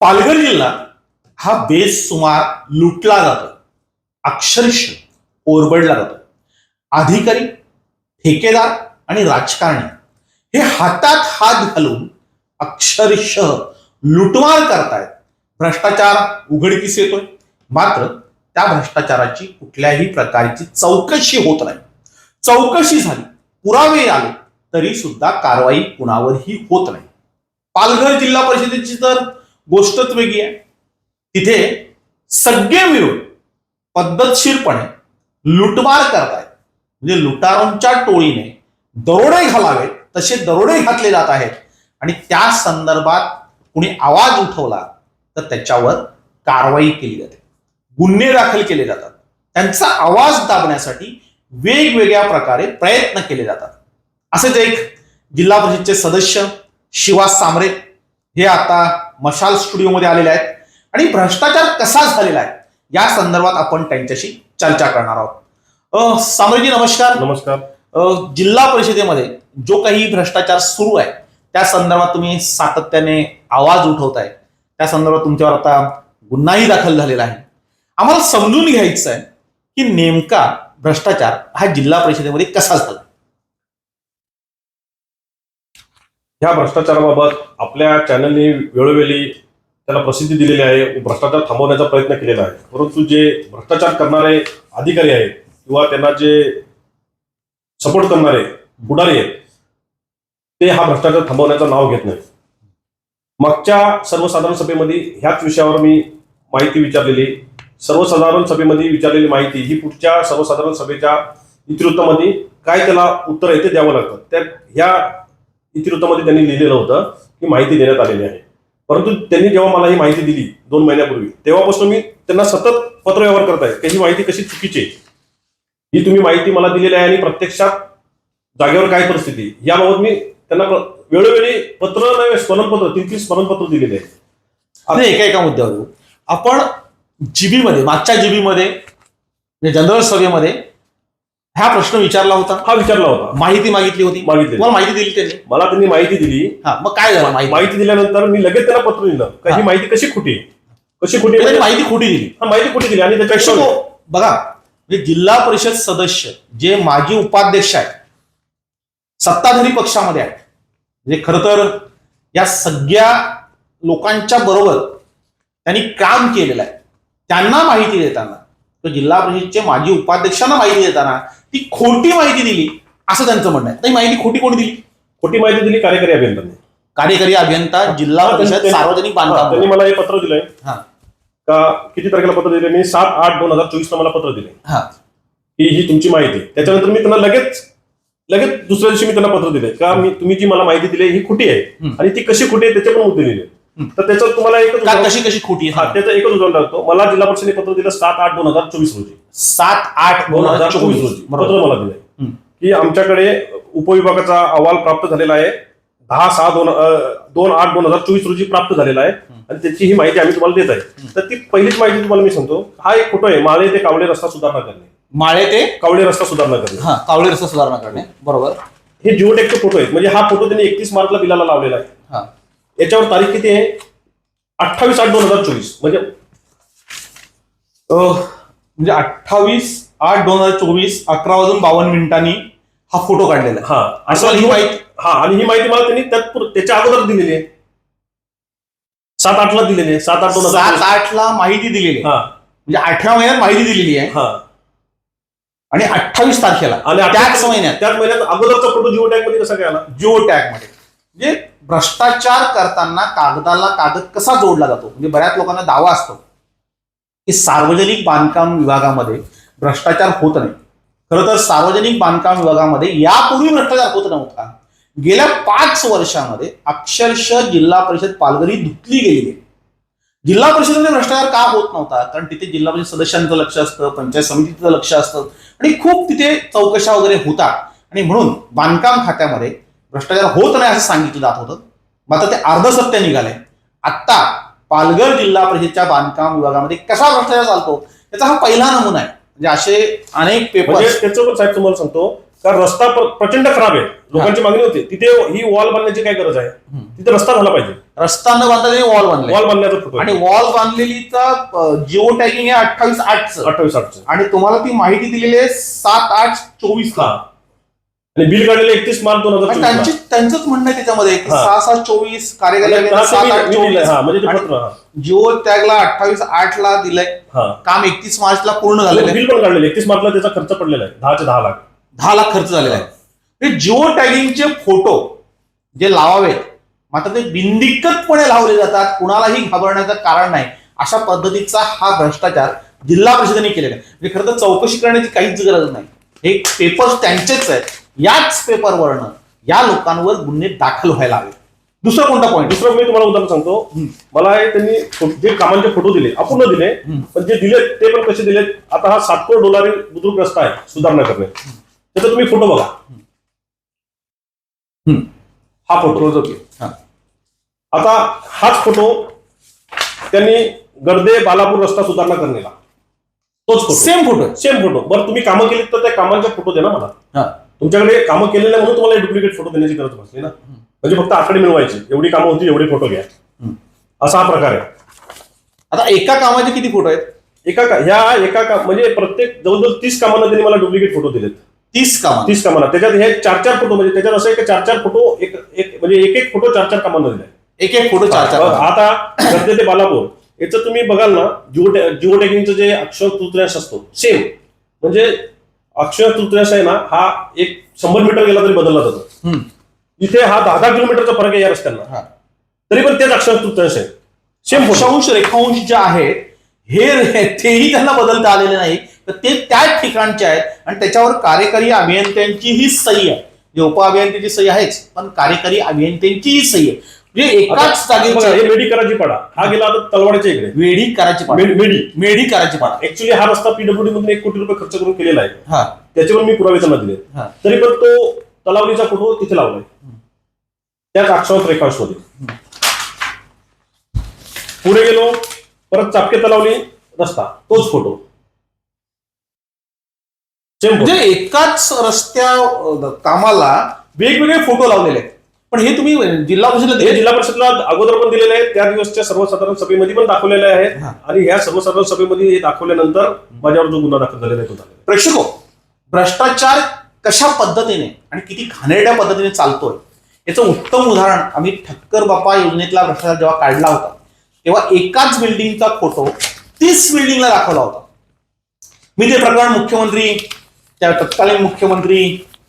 पालघर जिल्हा हा बेस सुमार लुटला जातो अक्षरश ओरबडला जातो. अधिकारी ठेकेदार आणि राजकारणी हे हातात हात घालून अक्षरशः लुटमार करतायत. भ्रष्टाचार उघडकीस येतोय. मात्र त्या भ्रष्टाचाराची कुठल्याही प्रकारची चौकशी होत नाही. चौकशी झाली पुरावे आले तरी सुद्धा कारवाई कुणावरही होत नाही. पालघर जिल्हा परिषदेची तर गोष्टच वेगळी आहे. तिथे सगळे मिळून पद्धतशीरपणे लुटमार करतायत. म्हणजे लुटारांच्या टोळीने दरोडे घालावेत तसे दरोडे घातले जात आहेत. आणि त्या संदर्भात कुणी आवाज उठवला तर त्याच्यावर कारवाई केली जाते. गुन्हे दाखल केले जातात. त्यांचा आवाज दाबण्यासाठी वेगवेगळ्या प्रकारे प्रयत्न केले जातात. असेच एक जिल्हा परिषदचे सदस्य शिवा सामरे हे आता मशाल स्टुडिओमध्ये आलेले आहेत. आणि भ्रष्टाचार कसा झालेला आहे या संदर्भात आपण त्यांच्याशी चर्चा करणार आहोत. अ, सांबरेजी नमस्कार. नमस्कार. जिल्हा परिषदेमध्ये जो काही भ्रष्टाचार सुरू आहे त्या संदर्भात तुम्ही सातत्याने आवाज उठवताय. त्या संदर्भात तुमच्यावर आता गुन्हाही दाखल झालेला आहे. आम्हाला समजून घ्यायचं आहे की नेमका भ्रष्टाचार हा जिल्हा परिषदेमध्ये कसा झाला? ह्या भ्रष्टाचाराबाबत आपल्या चॅनलने वेळोवेळी त्याला प्रसिद्धी दिलेली आहे. भ्रष्टाचार थांबवण्याचा प्रयत्न केलेला आहे. परंतु जे भ्रष्टाचार करणारे अधिकारी आहेत किंवा त्यांना जे सपोर्ट करणारे बुडारी आहेत ते हा भ्रष्टाचार थांबवण्याचं नाव घेत नाही मागच्या सर्वसाधारण सभेमध्ये ह्याच विषयावर मी माहिती विचारलेली सर्वसाधारण सभेमध्ये विचारलेली माहिती ही पुढच्या सर्वसाधारण सभेच्या इतिवृत्तामध्ये काय त्याला उत्तर आहे ते द्यावं लागतं. त्या ह्या इतिवृत्तामध्ये त्यांनी लिहिलेलं होतं की माहिती देण्यात आलेली आहे. परंतु त्यांनी जेव्हा मला ही माहिती दिली दोन महिन्यापूर्वी तेव्हापासून मी त्यांना सतत पत्रव्यवहार करत आहे की ही माहिती कशी चुकीची आहे? ही तुम्ही माहिती मला दिलेली आहे आणि प्रत्यक्षात जागेवर काय परिस्थिती याबाबत मी त्यांना वेळोवेळी पत्र नाही स्मरणपत्र तीन तीन स्मरणपत्र दिलेले आहे एका एका मुद्द्यावर. आपण जीबीमध्ये मागच्या जीबीमध्ये म्हणजे जनरल सभेमध्ये हा प्रश्न विचारला होता. हा विचारला होता. माहिती मागितली होती. मागितली. तुम्हाला माहिती दिली त्यांनी? मला त्यांनी माहिती दिली. हा मग काय झालं माहिती? माहिती दिल्यानंतर मी लगेच त्यांना पत्र दिलं का ही हा. माहिती कशी खोटी आहे? कशी खोटी त्यांनी माहिती खोटी दिली. हा, माहिती खोटी दिली. आणि पेक्षा त्याच्यापेक्षा तो बघा म्हणजे जिल्हा परिषद सदस्य जे माजी उपाध्यक्ष आहेत सत्ताधारी पक्षामध्ये आहेत म्हणजे खर तर या सगळ्या लोकांच्या बरोबर त्यांनी काम केलेलं आहे. त्यांना माहिती देताना तो जिल्हा परिषदचे माजी उपाध्यक्षांना माहिती देताना ती खोटी माहिती दिली असं त्यांचं म्हणणं आहे. ती माहिती खोटी कोणी दिली? खोटी माहिती दिली कार्यकारी अभियंत्यांनी. कार्यकारी अभियंता जिल्हा परिषद सार्वजनिक हा, त्यांनी बांधकाम मला हे पत्र दिलंय. हा. का किती तारखेला पत्र दिले मी सात आठ दोन हजार चोवीस ला मला पत्र दिले हा. ही तुमची माहिती आहे. त्याच्यानंतर मी त्यांना लगेच लगेच दुसऱ्या दिवशी मी त्यांना पत्र दिले का मी तुम्ही जी मला माहिती दिली ही खोटी आहे. आणि ती कशी खोटी आहे त्याचे पण मुद्दे लिहिले. तर त्याचं तुम्हाला एकच का उदाहरण- कशी कशी खोटी हा त्याचं एकच उदाहरण लागतो. मला जिल्हा परिषदेने पत्र दिलं सात आठ दोन हजार चोवीस रोजी. सात आठ दोन हजार चोवीस रोजी. पत्र मला दिलंय. की आमच्याकडे उपविभागाचा अहवाल प्राप्त झालेला आहे. दहा सहा दोन दोन आठ दोन हजार चोवीस रोजी प्राप्त झालेला आहे. आणि त्याची ही माहिती आम्ही तुम्हाला देत आहे. तर ती पहिलीच माहिती तुम्हाला मी सांगतो. हा एक फोटो आहे. माळे ते कावळे रस्ता सुधारणा करणे. माळे ते कावळे रस्ता सुधारणा करणे. हा कावळे रस्ता सुधारणा करणे. बरोबर. हे जिओटेकचे फोटो आहेत. म्हणजे हा फोटो त्यांनी एकतीस मार्चला बिलाला लावलेला आहे. याच्यावर तारीख किती आहे? अठ्ठावीस आठ दोन हजार चोवीस. म्हणजे म्हणजे अठ्ठावीस आठ दोन हजार चोवीस अकरा वाजून बावन्न मिनिटांनी हा फोटो काढलेला हा. असं ही माहिती हा आणि ही माहिती मला त्यांनी त्यात त्याच्या अगोदर दिलेली आहे. सात आठला दिलेली आहे. सात आठ दोन हजार सात चोवीस. आठ ला माहिती दिलेली आहे. हा. म्हणजे अठरा महिन्यात माहिती दिलेली आहे. हा. आणि अठ्ठावीस तारखेला. आणि त्याच महिन्यात. त्याच महिन्यात अगोदरचा फोटो जिओ टॅगमध्ये कसा काय आला? जिओ टॅगमध्ये म्हणजे भ्रष्टाचार करताना कागदाला कागद कसा जोडला जातो? म्हणजे बऱ्याच लोकांना दावा असतो की सार्वजनिक बांधकाम विभागामध्ये भ्रष्टाचार होत नाही. खरं तर सार्वजनिक बांधकाम विभागामध्ये यापूर्वी भ्रष्टाचार होत नव्हता. गेल्या पाच वर्षामध्ये अक्षरशः जिल्हा परिषद पालघरी धुतली गेलेली आहे. जिल्हा परिषदेमध्ये भ्रष्टाचार का होत नव्हता? कारण तिथे जिल्हा परिषद सदस्यांचं लक्ष असतं पंचायत समितीचं लक्ष असतं आणि खूप तिथे चौकशा वगैरे होतात आणि म्हणून बांधकाम खात्यामध्ये भ्रष्टाचार होत नाही असं सांगितलं जात होतं. मात्र ते अर्धसत्य निघालंय. आत्ता पालघर जिल्हा परिषदच्या बांधकाम विभागामध्ये कसा भ्रष्टाचार चालतो याचा हा पहिला नमुना आहे. म्हणजे असे अनेक पेपर म्हणजे त्याचं पण साहेब तुम्हाला सांगतो का रस्ता प्र- प्रचंड खराब आहे. लोकांची मागणी होती तिथे ही वॉल बांधण्याची काय गरज आहे. तिथे रस्ता झाला पाहिजे. रस्ता न बांधता त्यांनी वॉल बांधले. वॉल बांधण्याचा फोटो आणि वॉल बांधलेलीचा जिओ टॅगिंग आहे अठ्ठावीस आठचं. अठ्ठावीस आठचं. आणि तुम्हाला ती माहिती दिलेली आहे सात आठ चोवीस हा. आणि बिल काढलेलं एकतीस मार्च दोन हजार चोवीसला. त्यांचंच म्हणणं आहे त्याच्यामध्ये. की हा. सहा सात चोवीस कार्यकारी हा, अभियंता ते सात मी- आठ मी दिलंय. चोवीस. हा, म्हणजे ते पत्र हा. जिओ टॅगला अठ्ठावीस आठ ला दिलंय. हा. काम एकतीस मार्चला पूर्ण झालेलं आहे. बिल पण काढलेलं. एकतीस मार्चला त्याचा खर्च पडलेला आहे. दहाचे दहा लाख. दहा लाख खर्च झालेला आहे. हे जिओ टॅगिंगचे फोटो जे लावावेत मात्र ते बिनदिक्कतपणे लावले जातात. कुणालाही घाबरण्याचं कारण नाही. अशा पद्धतीचा हा भ्रष्टाचार जिल्हा परिषदेने केलेला आहे. म्हणजे खरं तर चौकशी करण्याची काहीच गरज नाही. हे पेपर्स त्यांचेच आहेत. याच पेपरवरनं या लोकांवर गुन्हे दाखल व्हायला हवे. दुसरा कोणता पॉईंट दुसरं मी तुम्हाला उदाहरण सांगतो. मला हे त्यांनी जे कामांचे फोटो दिले अपूर्ण दिले. पण जे दिले ते पण कसे दिले आता हा सात करोड डॉलर बुद्रुक रस्ता आहे सुधारणा करणे त्याचा तुम्ही फोटो बघा. हा फोटो आता हाच फोटो त्यांनी गर्दे बालापूर रस्ता सुधारणा करणेला तोच photo same photo same photo बरं तुम्ही कामं केली तर त्या कामांचे फोटो दे ना मला. तुमच्याकडे कामं केलेले म्हणून तुम्हाला डुप्लिकेट फोटो देण्याची गरज भासली ना? म्हणजे फक्त आकडे मिळवायचे. एवढी कामं होती एवढे फोटो घ्या. असा हा प्रकार आहे. आता एका कामाचे किती फोटो आहेत? एका का ह्या एका का म्हणजे प्रत्येक जवळजवळ तीस कामांना त्यांनी मला डुप्लिकेट फोटो दिलेत. तीस कामा तीस कामांना. त्याच्यात हे चार चार फोटो म्हणजे त्याच्यात असं आहे की चार चार फोटो एक एक म्हणजे एक एक फोटो चार चार कामांना दिलाय एक एक फोटो चार चार. आता गर्दे ते बालापूर याचं तुम्ही बघाल ना जिओ जिओ टॅगिंगचं जे अक्षर तृतीयांश असतो सेम म्हणजे अक्षर तृतीयांश आहे ना हा एक शंभर मीटर गेला तरी बदलला जातो. इथे हा दहा दहा किलोमीटरचा फरक आहे या रस्त्यांना. हा. तरी पण तेच अक्षर तृतीयांश आहे. सेम रेखांश जे आहेत हे तेही त्यांना बदलता आलेले नाही. तर ते त्याच ठिकाणचे आहेत आणि त्याच्यावर कार्यकारी अभियंत्यांची ही सही आहे. जे उप अभियंत्याची सही आहेच पण कार्यकारी अभियंत्यांचीही सही आहे. म्हणजे एकाच हे जागेची मेडी कराची पाडा. हा गेला आता तलवाडच्या इकडे. वेडी करायची पाडा. मेडी मेडी मेढी. करायची पाडा. ऍक्च्युली हा रस्ता पीडब्ल्यूडी मधून एक कोटी रुपये खर्च करून केलेला आहे. हा. त्याच्यावर मी पुरावे त्यांना दिले हा. तरी पण तो तलावलीचा फोटो तिथे लावलाय. त्याच अक्षरात रेखांशमध्ये पुढे गेलो परत चापके तलावली रस्ता. तोच फोटो. सेम म्हणजे एकाच रस्त्या अं, कामाला वेगवेगळे फोटो लावलेले आहेत. पण हे तुम्ही जिल्हा परिषदेला हे जिल्हा परिषदला अगोदर पण दिलेले आहेत त्या दिवसच्या सर्वसाधारण सभेमध्ये पण दाखवलेले आहेत. आणि ह्या सर्वसाधारण सभेमध्ये हे दाखवल्यानंतर माझ्यावर जो गुन्हा दाखल झालेला आहे तो आहे. प्रेक्षको भ्रष्टाचार कशा पद्धतीने आणि किती घाणेरड्या पद्धतीने चालतोय याचं उत्तम उदाहरण आम्ही ठक्कर बापा योजनेतला भ्रष्टाचार जेव्हा काढला होता तेव्हा एकाच बिल्डिंगचा फोटो तीस बिल्डिंगला दाखवला होता मी ते प्रकरण मुख्यमंत्री त्या तत्कालीन मुख्यमंत्री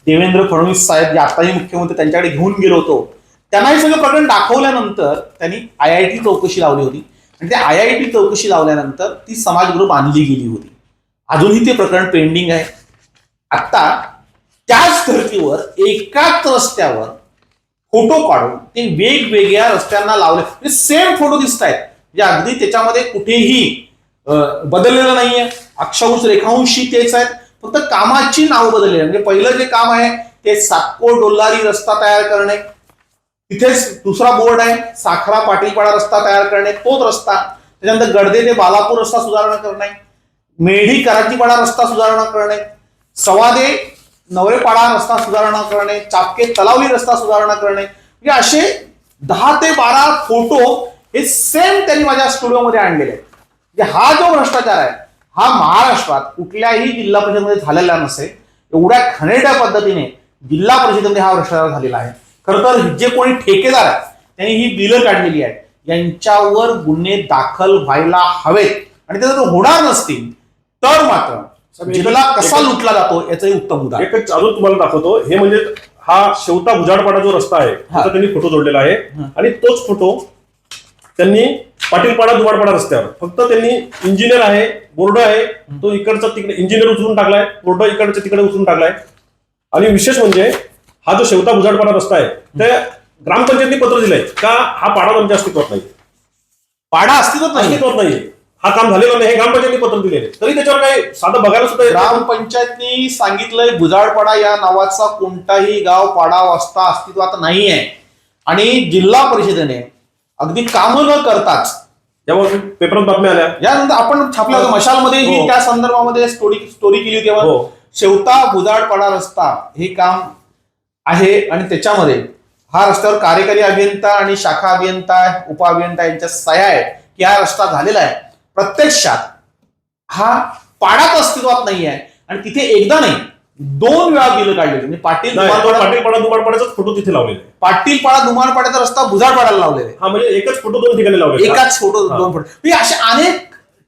देवेंद्र फडणवीस साहेब जे आताही मुख्यमंत्री त्यांच्याकडे घेऊन गेलो होतो त्यांना हे सगळं प्रकरण दाखवल्यानंतर त्यांनी आय आय टी चौकशी लावली होती. आणि त्या आय आय टी चौकशी लावल्यानंतर ती समाजगृह बांधली गेली होती. अजूनही ते प्रकरण पेंडिंग आहे. आता त्याच धर्तीवर एकाच रस्त्यावर फोटो काढून ते वेगवेगळ्या रस्त्यांना लावले. म्हणजे सेम फोटो दिसत आहेत. म्हणजे अगदी त्याच्यामध्ये कुठेही अं, बदललेलं नाहीये. अक्षांश रेखांशी तेच आहेत. फक्त कामाची नाव बदलली. म्हणजे पहिलं जे काम आहे ते सातकोट डोल्लारी रस्ता तयार करणे. तिथेच दुसरा बोर्ड आहे साखरा पाटीलपाडा रस्ता तयार करणे. तोच रस्ता. त्याच्यानंतर गडदे ते बालापूर रस्ता सुधारणा करणे. मेढी कराचीपाडा रस्ता सुधारणा करणे. सवादे नवरेपाडा रस्ता सुधारणा करणे. चापके तलावली रस्ता सुधारणा करणे. म्हणजे असे दहा ते बारा फोटो हे सेम त्यांनी माझ्या स्टुडिओमध्ये आणलेले आहेत. म्हणजे हा जो भ्रष्टाचार आहे हा महाराष्ट्रात कुठल्याही जिल्हा परिषदेमध्ये झालेला नसेल एवढ्या घाणेरड्या पद्धतीने जिल्हा परिषदेमध्ये हा भ्रष्टाचार झालेला आहे. खरं तर जे कोणी ठेकेदार आहेत त्यांनी ही बिलं काढलेली आहेत. यांच्यावर गुन्हे दाखल व्हायला हवेत आणि ते जर होणार नसतील तर मात्र जिल्हा कसा लुटला जातो याचंही उत्तम उदाहरण. एकच अजून तुम्हाला दाखवतो. हे म्हणजे हा शेवता भुजाडपाडा जो रस्ता आहे त्याचा त्यांनी फोटो जोडलेला आहे. आणि तोच फोटो त्यांनी पाटीलपाडा दुवाडपाडा रस्त्यावर. फक्त त्यांनी इंजिनियर आहे बोर्ड आहे तो इकडचा तिकडे इंजिनियर उचलून टाकलाय बोर्ड इकडच्या तिकडे उचलून टाकलाय. आणि विशेष म्हणजे हा जो शेवता भुजाडपाडा रस्ता आहे त्या ग्रामपंचायतनी पत्र दिलंय का हा पाडा आमच्या अस्तित्वात नाही. पाडा अस्तित्वात नाही. अस्तित्वात नाहीये हा काम झालेलं नाही हे ग्रामपंचायतनी पत्र दिलेले तरी त्याच्यावर काही साधं बघायला सुद्धा येत नाही. ग्रामपंचायतनी सांगितलंय बुजाडपाडा या नावाचा कोणताही गाव पाडा वस्ता अस्तित्वात नाही आहे आणि जिल्हा परिषदेने अगदी काम न करताच. यावर पेपरात बातम्या आल्या. यानंतर आपण छापल्या होत्या मशालमध्ये ही हो. त्या संदर्भामध्ये स्टोरी स्टोरी केली होती. आपण. हो शेवता बुजाडपाडा रस्ता हे काम आहे आणि त्याच्यामध्ये हा रस्त्यावर कार्यकारी अभियंता आणि शाखा अभियंता उपअभियंता यांच्या सह्या आहेत की हा रस्ता झालेला आहे. प्रत्यक्षात हा पाडाच अस्तित्वात नाही आहे आणि तिथे एकदा नाही दोन वेळा बिल काढली. म्हणजे पाटील धुमाळपाडा- पाटील पाडा फोटो तिथे लावलेला आहे. पाटील पाडा रस्ता बुजाडपाड्याला लावलेला आहे. हा म्हणजे एकच फोटो दोन ठिकाणी लावले एकाच फोटो हा. दोन फोटो. म्हणजे असे अनेक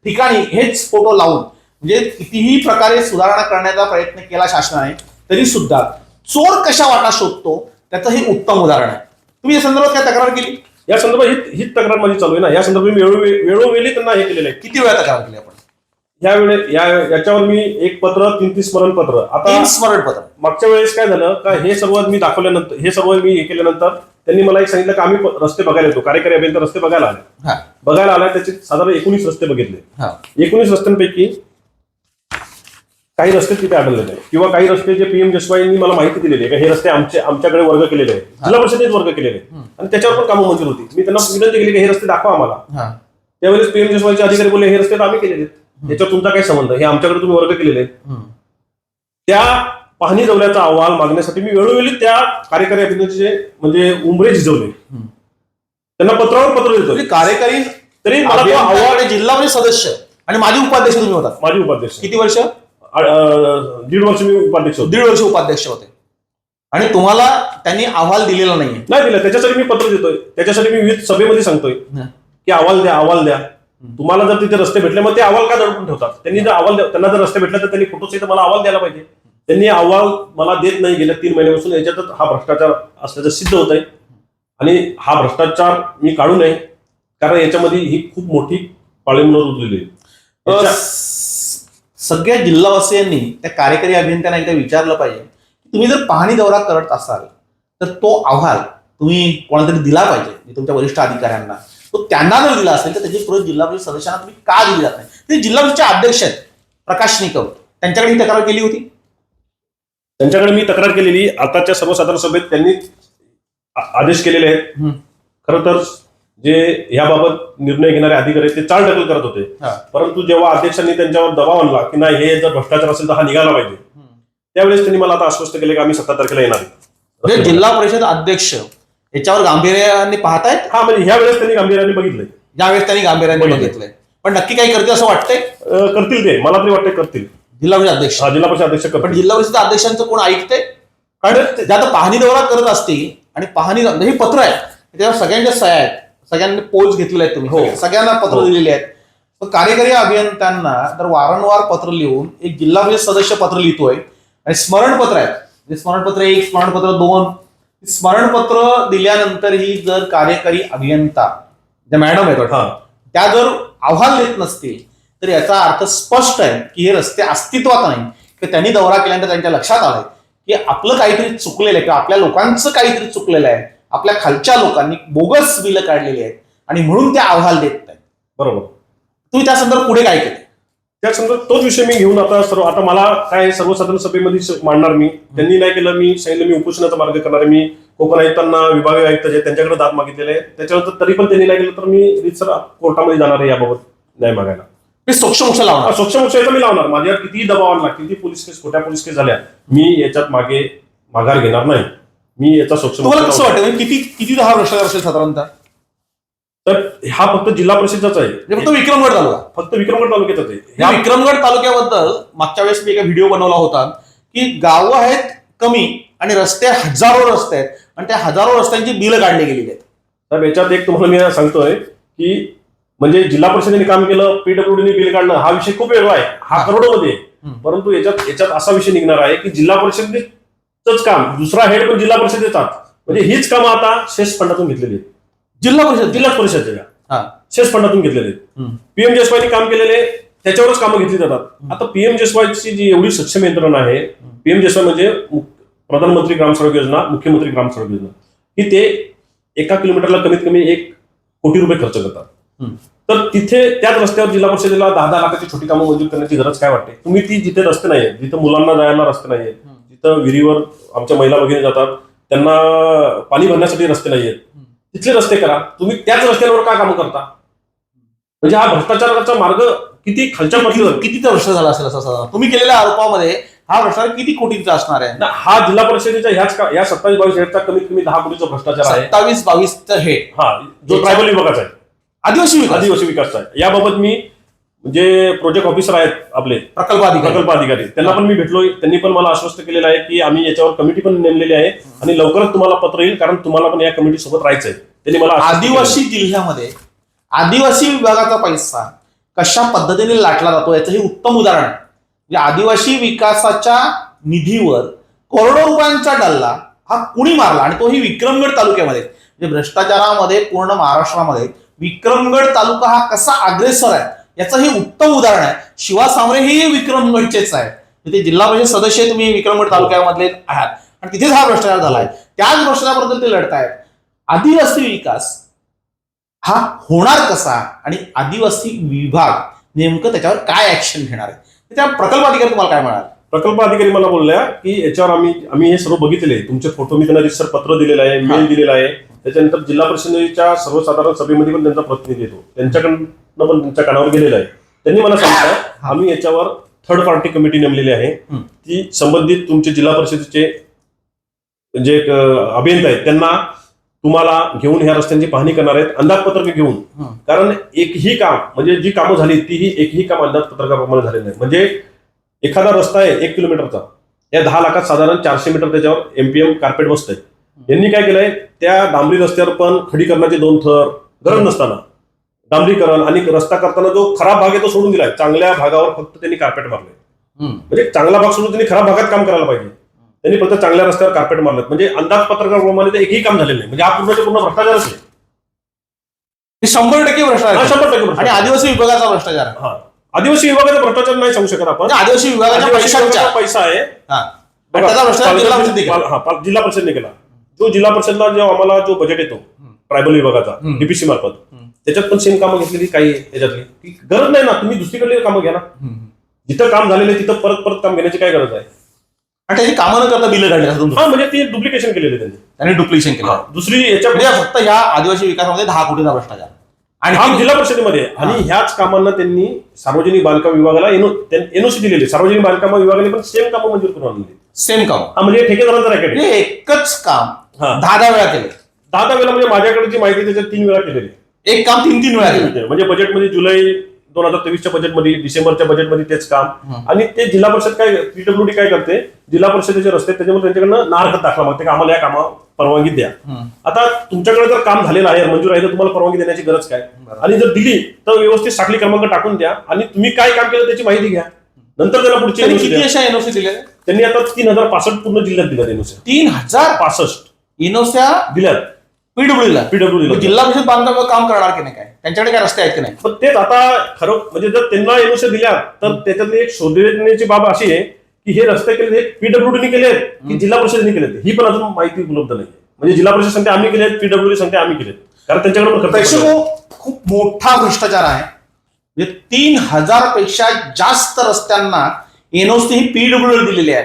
ठिकाणी हेच फोटो लावून म्हणजे कितीही प्रकारे सुधारणा करण्याचा प्रयत्न केला शासनाने तरी सुद्धा चोर कशा वाटा शोधतो त्याचं हे उत्तम उदाहरण आहे. तुम्ही या संदर्भात काय तक्रार केली? या संदर्भात ही हीच तक्रार माझी चालू आहे ना. या संदर्भात मी वेळोवेळी त्यांना हे केलेलं आहे. किती वेळा तक्रार केली आपण? या वेळे या याच्यावर मी एक पत्र तीन तीन स्मरणपत्र. आता तीन स्मरणपत्र. मागच्या वेळेस काय झालं का हे सर्व मी दाखवल्यानंतर हे सर्व मी हे केल्यानंतर त्यांनी मला एक सांगितलं की आम्ही रस्ते बघायला येतो. कार्यकारी अभियंता रस्ते बघायला आले. हा. बघायला आला त्याचे साधारण एकोणीस रस्ते बघितले. हा. एकोणीस रस्त्यांपैकी काही रस्ते तिथे आढळले नाही किंवा काही रस्ते जे पीएम जसवाईंनी मला माहिती दिलेली आहे का हे रस्ते आमचे आमच्याकडे वर्ग केलेले आहेत. जिल्हा परिषदेत वर्ग केलेले आहेत. आणि त्याच्यावर पण कामं मंजूर होती. मी त्यांना विनंती केली की हे रस्ते दाखवा आम्हाला. त्यावेळेस पीएम जसवाईचे अधिकारी बोलले हे रस्ते आम्ही केलेले आहेत. याच्यावर तुमचा काय संबंध? हे आमच्याकडे तुम्ही वर्ग केलेले. त्या पाहणी दौऱ्याचा अहवाल मागण्यासाठी मी वेळोवेळी त्या कार्यकारी अभिनेते म्हणजे उमरे झिजवले. त्यांना पत्रावर पत्र देतो म्हणजे कार्यकारी तरी मला तो अभियंता अहवाल आणि जिल्हा परिषद सदस्य आणि माजी उपाध्यक्ष तुम्ही होता माझी उपाध्यक्ष. किती वर्ष? दीड वर्ष मी उपाध्यक्ष दीड वर्ष उपाध्यक्ष होते. आणि तुम्हाला त्यांनी अहवाल दिलेला नाहीये. नाही दिलं. त्याच्यासाठी मी पत्र देतोय. त्याच्यासाठी मी विविध सभेमध्ये सांगतोय की अहवाल द्या अहवाल द्या. तुम्हाला जर तिथे रस्ते भेटले मग ते अहवाल का दडपून ठेवतात? त्यांनी जर अहवाल त्यांना जर रस्ते भेटले तर त्यांनी फोटो सहित मला अहवाल द्यायला पाहिजे. त्यांनी अहवाल मला देत नाही गेल्या तीन महिन्यापासून. याच्यातच हा भ्रष्टाचार असल्याचं सिद्ध होत आहे. आणि हा भ्रष्टाचार मी काढू नये कारण याच्यामध्ये ही खूप मोठी पाळीमुळं रुजलेली आहे. सगळ्या जिल्हावासियांनी त्या कार्यकारी अभियंत्यांना एकदा विचारलं पाहिजे. तुम्ही जर पाहणी दौरा करत असाल तर तो अहवाल तुम्ही कोणातरी दिला पाहिजे तुमच्या वरिष्ठ अधिकाऱ्यांना. तो त्यांना जर दिला असेल तर त्याची प्रत जिल्हा परिषद सदस्यांना तुम्ही का दिली जात नाही? ते जिल्हा परिषदचे अध्यक्ष आहेत प्रकाश निकम. त्यांच्याकडे ही तक्रार केली होती? त्यांच्याकडे मी तक्रार केलेली आताच्या सर्वसाधारण सभेत त्यांनी आदेश केलेले आहेत. खरं तर जे याबाबत निर्णय घेणारे अधिकारी आहेत ते चालढकल करत होते. परंतु जेव्हा अध्यक्षांनी त्यांच्यावर दबाव आणला की नाही हे जर भ्रष्टाचार असेल तर हा निघाला पाहिजे. त्यावेळेस त्यांनी मला आता आश्वस्त केले की आम्ही सत्ता तारखेला येणार जिल्हा परिषद अध्यक्ष याच्यावर गांभीर्याने पाहतायत? हा म्हणजे ह्या वेळेस त्यांनी गांभीर्याने बघितलंय. ज्यावेळेस त्यांनी गांभीर्याने बघितलंय. बघितलंय. पण नक्की काही करते असं वाटतंय? अं, करतील ते. मला तरी वाटते करतील. जिल्हा परिषद अध्यक्ष. हा जिल्हा परिषद अध्यक्ष पण करतील जिल्हा परिषद अध्यक्षांचं कोण ऐकतंय? कारण ते आता पाहणी दौरा करत असतील आणि पाहणी हे पत्र आहे त्याच्यावर सगळ्यांच्या सह्या आहेत. सगळ्यांनी पोच घेतलेले आहेत तुम्ही. हो. सगळ्यांना पत्र हो. दिलेले आहेत. पण कार्यकारी अभियंत्यांना तर वारंवार पत्र लिहून एक जिल्हा परिषद सदस्य पत्र लिहितोय. आणि स्मरणपत्र आहेत. म्हणजे स्मरणपत्र एक स्मरणपत्र दोन. स्मरणपत्र दिल्यानंतरही जर कार्यकारी अभियंता ज्या मॅडम आहेत हा. त्या जर अहवाल देत नसतील तर याचा अर्थ स्पष्ट आहे की हे रस्ते अस्तित्वात नाही की त्यांनी दौरा केल्यानंतर त्यांच्या लक्षात आलंय की आपलं काहीतरी चुकलेलं आहे किंवा आपल्या लोकांचं काहीतरी चुकलेलं आहे. आपल्या खालच्या लोकांनी बोगस बिलं काढलेली आहेत आणि म्हणून ते अहवाल देत नाहीत. बरोबर. तुम्ही त्या संदर्भात पुढे काय केलं त्या संदर्भात तोच विषय मी घेऊन आता सर्व आता मला काय सर्वसाधारण सभेमध्ये मांडणार मी. त्यांनी नाही केलं मी सांगितलं मी उपोषणाचा मार्ग करणार आहे. मी कोकण आयुक्तांना विभागीय आयुक्त जे आहेत, त्यांच्याकडे दाद मागितलेले आहे. त्याच्यानंतर तरी पण त्यांनी नाही केलं तर मी रितसर कोर्टामध्ये जाणार आहे याबाबत न्याय मागायला. मी सोक्ष मोक्ष लावणार. सक्षम याचा मी लावणार. माझ्यावर कितीही दबाव आणला किती पोलीस केस खोट्या पोलीस केस झाल्या मी याच्यात मागे माघार घेणार नाही. मी याचा सक्षम तुम्हाला कसं वाटतं? म्हणजे किती किती दहा भ्रष्टाचार असेल साधारणतः? तर हा फक्त जिल्हा परिषदेचाच आहे. म्हणजे फक्त विक्रमगड तालुका. फक्त विक्रमगड तालुक्याचाच आहे. या ह्या- विक्रमगड तालुक्याबद्दल मागच्या वेळेस मी एका व्हिडिओ बनवला होता की गावं आहेत कमी आणि रस्ते हजारो रस्ते आहेत. आणि त्या हजारो रस्त्यांची बिलं काढली गेलेली आहेत. साहेब याच्यात एक तुम्हाला मी सांगतोय की म्हणजे जिल्हा परिषदेने काम केलं पीडब्ल्यूडीने बिल काढणं हा विषय खूप वेगळा आहे. हा करोडोमध्ये. परंतु याच्यात याच्यात असा विषय निघणार आहे की जिल्हा परिषदेचंच काम दुसरा हेड पण जिल्हा परिषदेचाच. म्हणजे हीच कामं आता शेष फंडातून घेतलेली आहेत. जिल्हा परिषद जिल्हा परिषदेच्या हा. शेष फंडातून घेतलेले. आहेत हम्म. पीएम जसवाईनी काम केलेले त्याच्यावरच कामं घेतली जातात. आता पीएम जसवाईची जी एवढी सक्षम यंत्रणा आहे पीएम जसवाई म्हणजे मु- प्रधानमंत्री ग्राम सडक योजना मुख्यमंत्री ग्राम सडक योजना. ही ते एका किलोमीटरला कमीत कमी एक कोटी रुपये खर्च करतात. हम्म. तर तिथे त्याच रस्त्यावर जिल्हा परिषदेला दहा दहा लाखाची छोटी कामं मंजूर करण्याची गरज काय वाटते? तुम्ही ती जिथे रस्ते नाहीये जिथं मुलांना जायला रस्ते नाहीये जिथं विहिरीवर आमच्या महिला भगिनी जातात त्यांना पाणी भरण्यासाठी रस्ते नाहीयेत. तिथले रस्ते करा. तुम्ही त्याच रस्त्यांवर का कामं करता? म्हणजे हा भ्रष्टाचाराचा मार्ग किती खालच्या किती किती वर्ष झालं असेल असं साधारण तुम्ही केलेल्या आरोपामध्ये हा भ्रष्टाचार किती कोटींचा असणार आहे? ना, हा जिल्हा परिषदेच्या ह्याच का- या सत्तावीस बावीस हेडचा कमीत कमी दहा कोटीचा भ्रष्टाचार आहे. सत्तावीस बावीस हे हा जो ट्रायबल विभागाचा आहे. आदिवासी विकास. आदिवासी विकासचा आहे. याबाबत मी जे प्रोजेक्ट ऑफिसर आहेत आपले. प्रकल्प अधिकारी. प्रकल्प अधिकारी. त्यांना पण मी भेटलोय. त्यांनी पण मला आश्वस्त केलेलं आहे की आम्ही याच्यावर कमिटी पण नेमलेली आहे आणि लवकरच तुम्हाला पत्र येईल कारण तुम्हाला पण या कमिटी सोबत राहायचं आहे त्यांनी मला. आदिवासी जिल्ह्यामध्ये आदिवासी विभागाचा पैसा कशा पद्धतीने लाटला जातो याचं हे उत्तम उदाहरण. म्हणजे आदिवासी विकासाच्या निधीवर करोडो रुपयांचा डल्ला हा कुणी मारला? आणि तोही विक्रमगड तालुक्यामध्ये. म्हणजे भ्रष्टाचारामध्ये पूर्ण महाराष्ट्रामध्ये विक्रमगड तालुका हा कसा अग्रेसर आहे? याचं हे उत्तम उदाहरण आहे. शिवा सांबरे हे विक्रमगडचेच आहेत. ते जिल्हा परिषद सदस्य तुम्ही विक्रमगड तालुक्यामधले आहात. आणि तिथेच हा भ्रष्टाचार झालाय. त्याच भ्रष्टाचाराबद्दल ते लढतायत. आदिवासी विकास हा होणार कसा? आणि आदिवासी विभाग नेमकं त्याच्यावर काय ऍक्शन घेणार आहे? त्या प्रकल्प अधिकारी तुम्हाला काय म्हणाल? प्रकल्प अधिकारी मला बोलल्या की याच्यावर आम्ही आम्ही हे सर्व बघितले तुमचे फोटो मी त्यांना रिसर पत्र दिलेलं आहे मेल दिलेला आहे. त्याच्यानंतर जिल्हा परिषदेच्या सर्वसाधारण सभेमध्ये पण त्यांचा प्रतिनिधी येतो. त्यांच्याकडनं पण त्यांच्या कानावर गेलेला आहे. त्यांनी मला सांगितलं आम्ही याच्यावर थर्ड पार्टी कमिटी नेमलेली आहे. ती संबंधित तुमचे जिल्हा परिषदेचे जे अं, अभियंता आहेत. त्यांना तुम्हाला घेऊन ह्या रस्त्यांची पाहणी करणार आहेत. अंदाजपत्रक घेऊन. कारण एकही काम म्हणजे जी कामं झाली तीही एकही काम अंदाजपत्रकाप्रमाणे झालेलं नाही म्हणजे एखादा रस्ता आहे एक किलोमीटरचा. या दहा लाखात साधारण चारशे मीटर त्याच्यावर एमपीएम कार्पेट बसतंय. यांनी काय केलंय? त्या डांबरी रस्त्यावर पण खडीकरणाचे दोन थर गरज नसताना. डांबरीकरण आणि रस्ता करताना जो खराब भाग आहे तो सोडून दिलाय. चांगल्या भागावर फक्त त्यांनी कार्पेट मारले म्हणजे चांगला भाग सोडून त्यांनी खराब भागात काम करायला पाहिजे. त्यांनी फक्त चांगल्या रस्त्यावर कार्पेट मारलं म्हणजे अंदाजपत्रकाप्रमाणे ते एकही काम झालेलं नाही. म्हणजे हा पूर्णच्या पूर्ण भ्रष्टाचारच आहे. शंभर टक्के भ्रष्टाचार. शंभर टक्के आणि. आदिवासी विभागाचा भ्रष्टाचार. हा. आदिवासी विभागाचा भ्रष्टाचार नाही सांगू शकत आपण. म्हणजे आदिवासी विभागाचा पैसा आहे. जिल्हा परिषदेने केला. हा जो जिल्हा परिषदला जो आम्हाला जो बजेट येतो ट्रायबल विभागाचा. डीपीसी मार्फत. त्याच्यात पण सेम कामं घेतलेली काही याच्यातली. ती गरज नाही ना तुम्ही दुसरीकडे कामं घ्या ना. जिथं काम झालेलं आहे तिथं परत परत काम घेण्याची काय गरज आहे? आणि त्याची कामं न करता बिलं काढली. हा म्हणजे ती डुप्लिकेशन केलेली त्यांनी. त्यांनी डुप्लिकेशन केलं. हा, दुसरी याच्या म्हणजे फक्त ह्या आदिवासी विकासामध्ये दहा कोटीचा भ्रष्टाचार हा आणि जिल्हा परिषदेमध्ये. आणि ह्याच कामांना त्यांनी सार्वजनिक बांधकाम विभागाला एनओसी दिलेली. सार्वजनिक बांधकाम विभागाने पण सेम कामं मंजूर करून आणली. सेम काम. हा म्हणजे ठेकेदारांचा रॅकेट एकच काम हा. दहा दहा वेळा केले. दहा दहा वेळा म्हणजे माझ्याकडे जी माहिती आहे त्याच्यात तीन वेळा केलेली. आहे. एक काम तीन तीन वेळा. केलं म्हणजे बजेटमध्ये जुलै दोन हजार तेवीसच्या बजेटमध्ये डिसेंबरच्या बजेटमध्ये तेच काम. आणि ते जिल्हा परिषद काय पीडब्ल्यूडी काय करते? जिल्हा परिषदेचे रस्ते आहेत, त्याच्यामुळे त्यांच्याकडनं नारखत दाखला मागते की आम्हाला या कामा परवानगी द्या. आता तुमच्याकडे जर काम झालेलं आहे मंजूर आहे तर तुम्हाला परवानगी देण्याची गरज काय? बरोबर. आणि जर दिली तर व्यवस्थित साखळी क्रमांक टाकून द्या आणि तुम्ही काय काम केलं त्याची माहिती घ्या. नंतर त्याला पुढची त्यांनी NOC किती द्या. अशा एनओसी दिल्या त्यांनी आता तीन हजार पासष्ट पूर्ण जिल्ह्यात दिल्या एनओसी तीन हजार? पासष्ट. एनओच्या दिल्यात पीडब्ल्यू ला पीडब्ल्यू जिल्हा परिषद बांधकाम काम करणार की नाही काय? त्यांच्याकडे काय रस्ते आहेत की नाही? पण तेच आता खरं म्हणजे जर त्यांना एनओसी दिल्या तर त्याच्यातली एक शोधण्याची बाब अशी आहे की हे रस्ते केले हे पीडब्ल्यूडीने केले की जिल्हा परिषदेने केले ही पण अजून माहिती उपलब्ध नाही म्हणजे जिल्हा परिषद सांगते आम्ही केले पीडब्ल्यूडी सांगते आम्ही केले कारण त्यांच्याकडे पडतो. खूप मोठा भ्रष्टाचार आहे. म्हणजे तीन हजारपेक्षा जास्त रस्त्यांना एनओसी ही पीडब्ल्यू दिलेली आहे.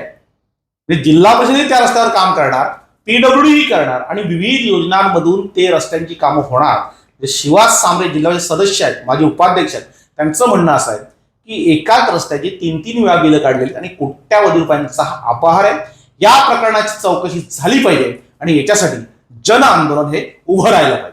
म्हणजे जिल्हा परिषदेने त्या रस्त्यावर काम करणार. पीडब्ल्यूडी करणार आणि विविध योजनांमधून ते रस्त्यांची कामं होणार. जे शिवास सांबरे जिल्ह्याचे सदस्य आहेत माझे उपाध्यक्ष आहेत त्यांचं म्हणणं असं आहे की एकाच रस्त्याची तीन तीन वेळा बिलं काढलेली आहेत आणि कोट्यावधी रुपयांचा हा अपहार आहे. या प्रकरणाची चौकशी झाली पाहिजे आणि याच्यासाठी जन आंदोलन हे उभं राहिलं पाहिजे.